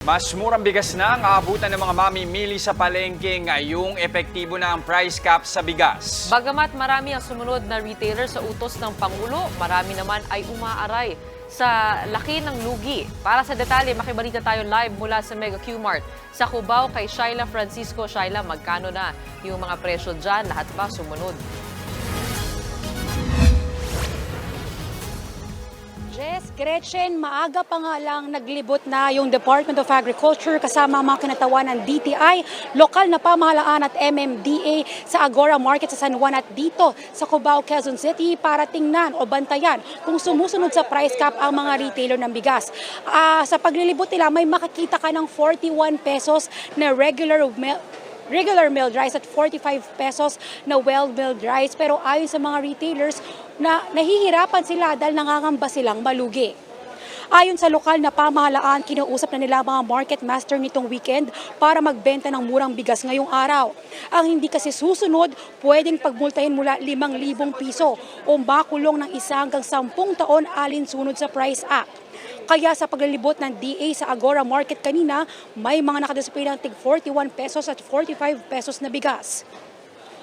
Mas murang bigas na ang aabutan ng mga mamimili sa palengke ngayong epektibo na ang price cap sa bigas. Bagamat marami ang sumunod na retailer sa utos ng Pangulo, marami naman ay umaaray sa laki ng lugi. Para sa detalye, makibalita tayo live mula sa Mega Q-Mart. Sa Cubao kay Shaila Francisco. Shaila, magkano na yung mga presyo dyan? Lahat ba sumunod? Gretchen, maaga pa nga lang naglibot na yung Department of Agriculture kasama ang mga kinatawan ng DTI, lokal na pamahalaan at MMDA sa Agora Market sa San Juan at dito sa Cubao, Quezon City para tingnan o bantayan kung sumusunod sa price cap ang mga retailer ng bigas. Ah, sa paglilibot nila, may makikita ka ng 41 pesos na regular regular milled rice at 45 pesos na well-milled rice. Pero ayon sa mga retailers, na nahihirapan sila dahil nangangamba silang malugi. Ayon sa lokal na pamahalaan, kinausap na nila mga market master nitong weekend para magbenta ng murang bigas ngayong araw. Ang hindi kasi susunod, pwedeng pagmultahin mula 5,000 piso o makulong ng isa hanggang 10 taon alinsunod sa Price Act. Kaya sa paglilibot ng DA sa Agora Market kanina, may mga nakadisplay ng tig 41 pesos at 45 pesos na bigas.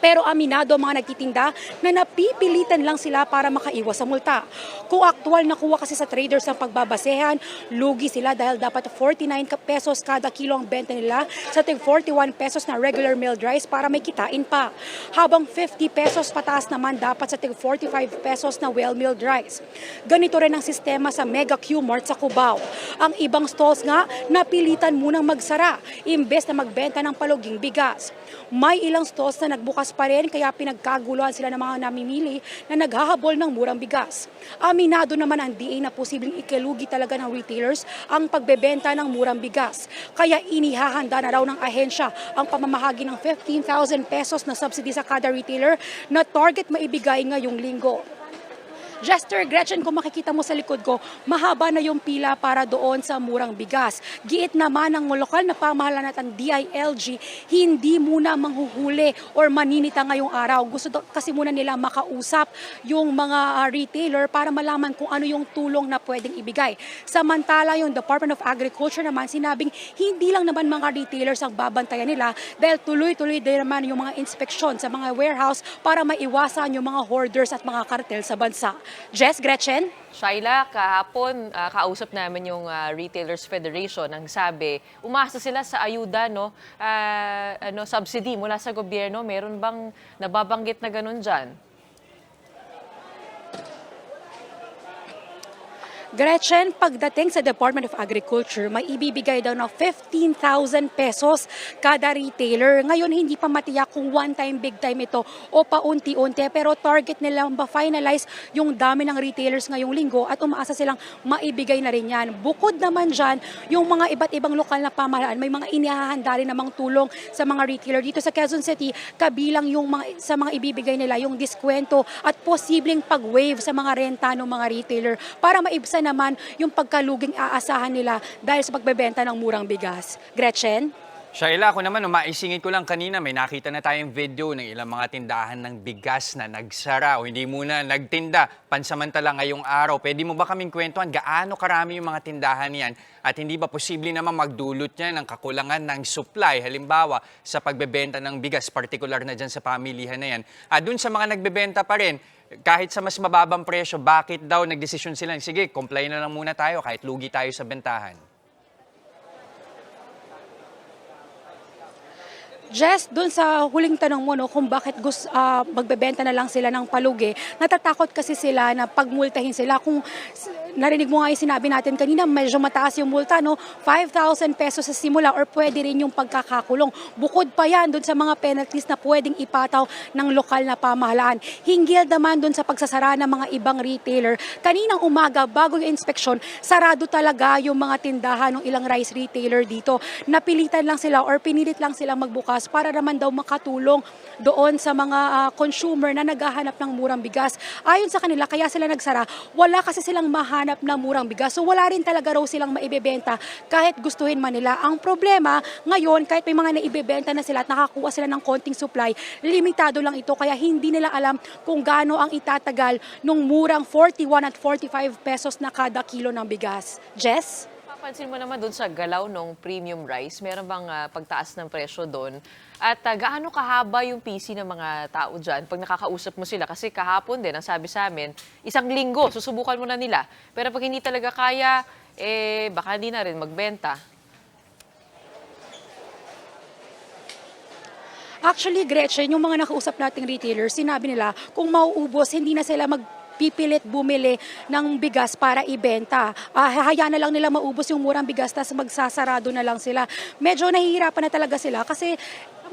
Pero aminado ang mga nagtitinda na napipilitan lang sila para makaiwas sa multa. Kung aktual na kuha kasi sa traders ang pagbabasehan, lugi sila dahil dapat 49 ka- pesos kada kilo ang benta nila sa tig 41 pesos na regular milled rice para may kitain pa. Habang 50 pesos pataas naman dapat sa tig 45 pesos na well-milled rice. Ganito rin ang sistema sa Mega Q Mart sa Cubao. Ang ibang stalls nga napilitan munang magsara imbes na magbenta ng paluging bigas. May ilang stalls na nagbukas pa rin kaya pinagkaguluhan sila ng mga namimili na naghahabol ng murang bigas. Aminado naman ang DA na posibleng ikilugi talaga ng retailers ang pagbebenta ng murang bigas. Kaya inihahanda na raw ng ahensya ang pamamahagi ng 15,000 pesos na subsidy sa kada retailer na target maibigay ngayong linggo. Jester Gretchen, kung makikita mo sa likod ko, mahaba na yung pila para doon sa murang bigas. Giit naman ng lokal na pamahalaan at ang DILG, hindi muna manghuhuli or maninita ngayong araw. Gusto kasi muna nila makausap yung mga ah, retailer para malaman kung ano yung tulong na pwedeng ibigay. Samantala, yung Department of Agriculture naman sinabing hindi lang naman mga retailers ang babantayan nila dahil tuloy-tuloy din naman yung mga inspeksyon sa mga warehouse para maiwasan yung mga hoarders at mga kartel sa bansa. Jess, Gretchen? Shaila, kahapon ah, kausap namin yung ah, Retailers Federation ang sabi, umasa sila sa ayuda, no, ah, ano, subsidy mula sa gobyerno. Meron bang nababanggit na ganun dyan? Gretchen, pagdating sa Department of Agriculture, may ibibigay daw ng 15,000 pesos kada retailer. Ngayon, hindi pa matiyak kung one time, big time ito o paunti-unti. Pero target nila ma-finalize yung dami ng retailers ngayong linggo at umaasa silang maibigay na rin yan. Bukod naman dyan, yung mga iba't ibang lokal na pamahalaan, may mga inihahanda rin namang tulong sa mga retailer dito sa Quezon City, kabilang yung mga, sa mga ibibigay nila, yung diskwento at posibleng pag-waive sa mga renta ng mga retailer para maibsan naman yung pagkaluging aasahan nila dahil sa pagbebenta ng murang bigas. Gretchen? Shaila, ako naman, maisingit ko lang kanina, may nakita na tayong video ng ilang mga tindahan ng bigas na nagsara o hindi muna nagtinda pansamantala ngayong araw. Pwede mo ba kaming kwentuhan gaano karami yung mga tindahan yan at hindi ba posible naman magdulot niya ng kakulangan ng supply, halimbawa sa pagbebenta ng bigas, particular na dyan sa pamilihan na yan. At dun sa mga nagbebenta pa rin, kahit sa mas mababang presyo, bakit daw nagdesisyon sila? Sige, comply na lang muna tayo kahit lugi tayo sa bentahan. Jess, dun sa huling tanong mo, no, kung bakit gus, ah, magbebenta na lang sila ng palugi, natatakot kasi sila na pagmultahin sila. Kung narinig mo nga yung sinabi natin kanina, medyo mataas yung multa, no? 5,000 pesos sa simula or pwede rin yung pagkakakulong. Bukod pa yan dun sa mga penalties na pwedeng ipataw ng lokal na pamahalaan. Hinggil naman dun sa pagsasara ng mga ibang retailer. Kaninang umaga, bago yung inspeksyon, sarado talaga yung mga tindahan ng ilang rice retailer dito. Napilitan lang sila or pinilit lang silang magbukas para naman daw makatulong doon sa mga ah, consumer na naghahanap ng murang bigas. Ayon sa kanila, kaya sila nagsara, wala kasi silang mahanap na murang bigas. So wala rin talaga raw silang maibebenta kahit gustuhin man nila. Ang problema, ngayon, kahit may mga naibebenta na sila at nakakuha sila ng konting supply, limitado lang ito. Kaya hindi nila alam kung gaano ang itatagal nung murang 41 at 45 pesos na kada kilo ng bigas. Jess? Pansin mo naman doon sa galaw ng premium rice, meron bang ah, pagtaas ng presyo doon? At ah, gaano kahaba yung PC ng mga tao dyan pag nakakausap mo sila? Kasi kahapon din, ang sabi sa amin, isang linggo, susubukan mo na nila. Pero pag hindi talaga kaya, eh baka hindi na rin magbenta. Actually, Gretchen, yung mga nakausap nating retailers, sinabi nila kung mauubos, hindi na sila magpipilit bumili ng bigas para ibenta. Ah, hayaan na lang nila maubos yung murang bigas, tapos magsasarado na lang sila. Medyo nahihirapan na talaga sila kasi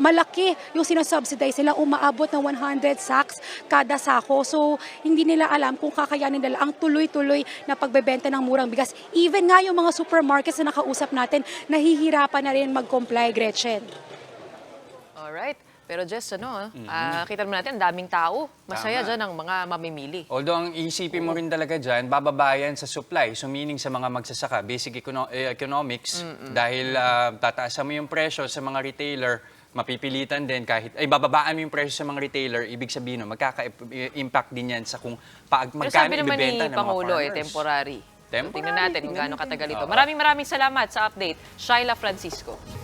malaki yung sinasubsidize nila, umaabot ng 100 sacks kada sako. So, hindi nila alam kung kakayanin nila ang tuloy-tuloy na pagbebenta ng murang bigas. Even nga yung mga supermarkets na nakausap natin, nahihirapan na rin mag-comply, Gretchen. Alright. Pero Jess, ano, ah, kita naman natin, ang daming tao. Masaya Tama. dyan ang mga mamimili. Although ang isipin mo rin talaga dyan, bababayan sa supply. So meaning sa mga magsasaka, basic econo- eh, economics, dahil ah, tataasan mo yung presyo sa mga retailer, mapipilitan din kahit, ay bababaan mo yung presyo sa mga retailer, ibig sabihin no, magkaka-impact din yan sa kung paag, Pero magkano sabi naman ibibenta ni ng mga Pangulo, eh, farmers. temporary. Temporary, Tingnan natin kung gaano katagal ito. Maraming maraming salamat sa update. Shaila Francisco.